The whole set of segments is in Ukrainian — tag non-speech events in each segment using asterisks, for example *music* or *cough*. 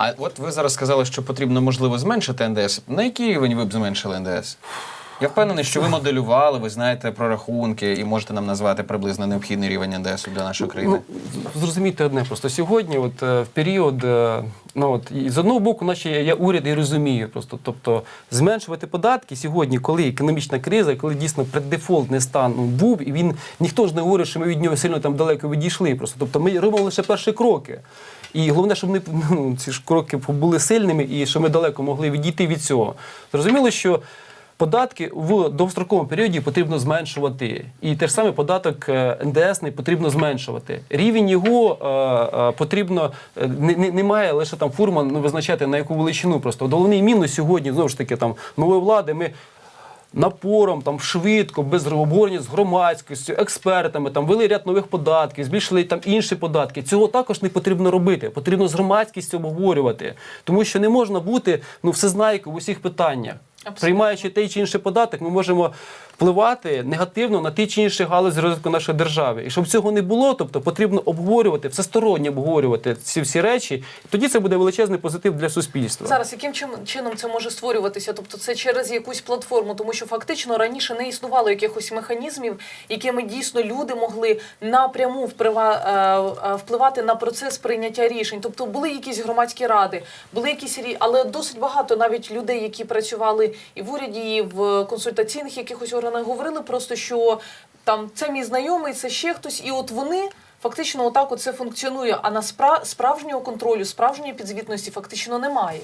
А от ви зараз сказали, що потрібно можливо зменшити НДС. На який рівень ви б зменшили НДС? Я впевнений, що ви моделювали, ви знаєте прорахунки і можете нам назвати приблизно необхідний рівень НДС для нашої країни. Ну, зрозумійте одне, просто сьогодні, от е, в період, е, ну от і з одного боку, наче я, я уряд і розумію, просто тобто зменшувати податки сьогодні, коли економічна криза, коли дійсно преддефолтний стан ну, був, і він ніхто ж не говорить, що ми від нього сильно там далеко відійшли. Просто тобто ми робимо лише перші кроки. І головне, щоб вони *laughs* ну, ці ж кроки були сильними і що ми далеко могли відійти від цього. Зрозуміло, що Податки в довгостроковому періоді потрібно зменшувати, і те ж саме податок е, НДС не потрібно зменшувати. Рівень його е, е, потрібно е, не, не, немає лише там фурман ну, визначати на яку величину. Просто головний мінус сьогодні знову ж таки там нової влади. Ми напором, там швидко, без обговорення з громадськістю, експертами, там ввели ряд нових податків, збільшили там інші податки. Цього також не потрібно робити. Потрібно з громадськістю обговорювати, тому що не можна бути ну всезнайком в усіх питаннях. Абсолютно. Приймаючи той чи інший податок, ми можемо впливати негативно на ті чи інші галузі розвитку нашої держави. І щоб цього не було, тобто потрібно обговорювати, всесторонньо обговорювати ці всі речі. І тоді це буде величезний позитив для суспільства. Зараз яким чин- чином це може створюватися? Тобто це через якусь платформу, тому що фактично раніше не існувало якихось механізмів, якими дійсно люди могли напряму е, е, впливати на процес прийняття рішень. Тобто були якісь громадські ради, були якісь рі- але досить багато навіть людей, які працювали і в уряді, і в консультаційних якихось органах, говорили просто, що там це мій знайомий, це ще хтось, і от вони. Фактично, отак от це функціонує. А на спра- справжнього контролю, справжньої підзвітності фактично немає.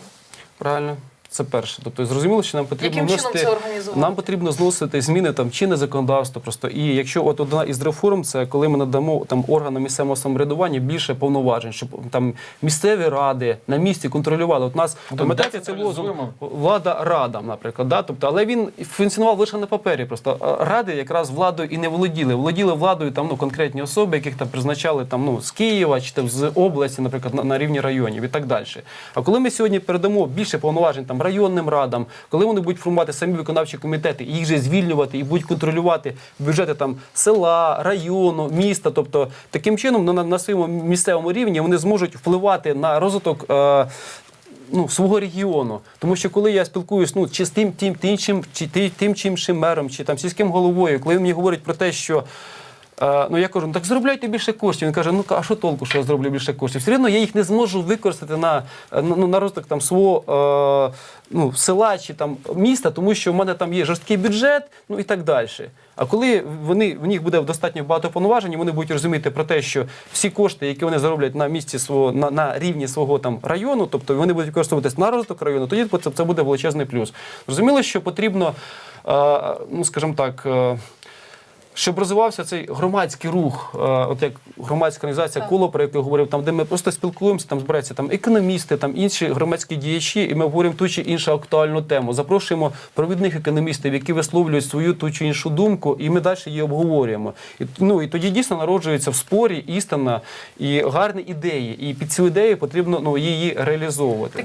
Правильно. Це перше. Тобто зрозуміло, що нам потрібно Яким чином це організувати? нам потрібно зносити зміни там чинне законодавство. Просто і якщо от одна із реформ, це коли ми надамо там органам місцевого самоврядування більше повноважень, щоб там місцеві ради на місці контролювали. От нас Ну, пам'ятаєте, це децентралізуємо. влада радам, наприклад. Да? Тобто, але він функціонував лише на папері. Просто ради якраз владою і не володіли. Володіли владою там ну конкретні особи, яких там призначали там ну з Києва чи там з області, наприклад, на, на рівні районів і так далі. А коли ми сьогодні передамо більше повноважень там районним радам, коли вони будуть формувати самі виконавчі комітети, і їх же звільнювати і будуть контролювати бюджети там села, району, міста, тобто таким чином на, на своєму місцевому рівні вони зможуть впливати на розвиток. Е, ну, свого регіону. Тому що коли я спілкуюсь ну, чи з тим, тим, тим, чи ти- тим чи іншим мером, чи там сільським головою, коли він мені говорить про те, що. Е, Ну, я кажу, ну так заробляйте більше коштів. Він каже, ну а що толку, що я зроблю більше коштів? Все одно я їх не зможу використати на, е, ну, на розвиток там свого е, ну, села чи там міста, тому що в мене там є жорсткий бюджет, ну і так далі. А коли вони в них буде достатньо багато повноважень, вони будуть розуміти про те, що всі кошти, які вони зароблять на місці свого на, на рівні свого там району, тобто вони будуть використовуватись на розвиток району, тоді це, це буде величезний плюс. Зрозуміло, що потрібно, е, ну скажімо так. е, щоб розвивався цей громадський рух, е, от як громадська організація коло, про яку я говорив, там де ми просто спілкуємося, там збираються там економісти, там інші громадські діячі, і ми обговорюємо ту чи іншу актуальну тему. Запрошуємо провідних економістів, які висловлюють свою ту чи іншу думку, і ми далі її обговорюємо. І ну і тоді дійсно народжується в спорі істина і гарні ідеї. І під цю ідею потрібно ну її реалізовувати.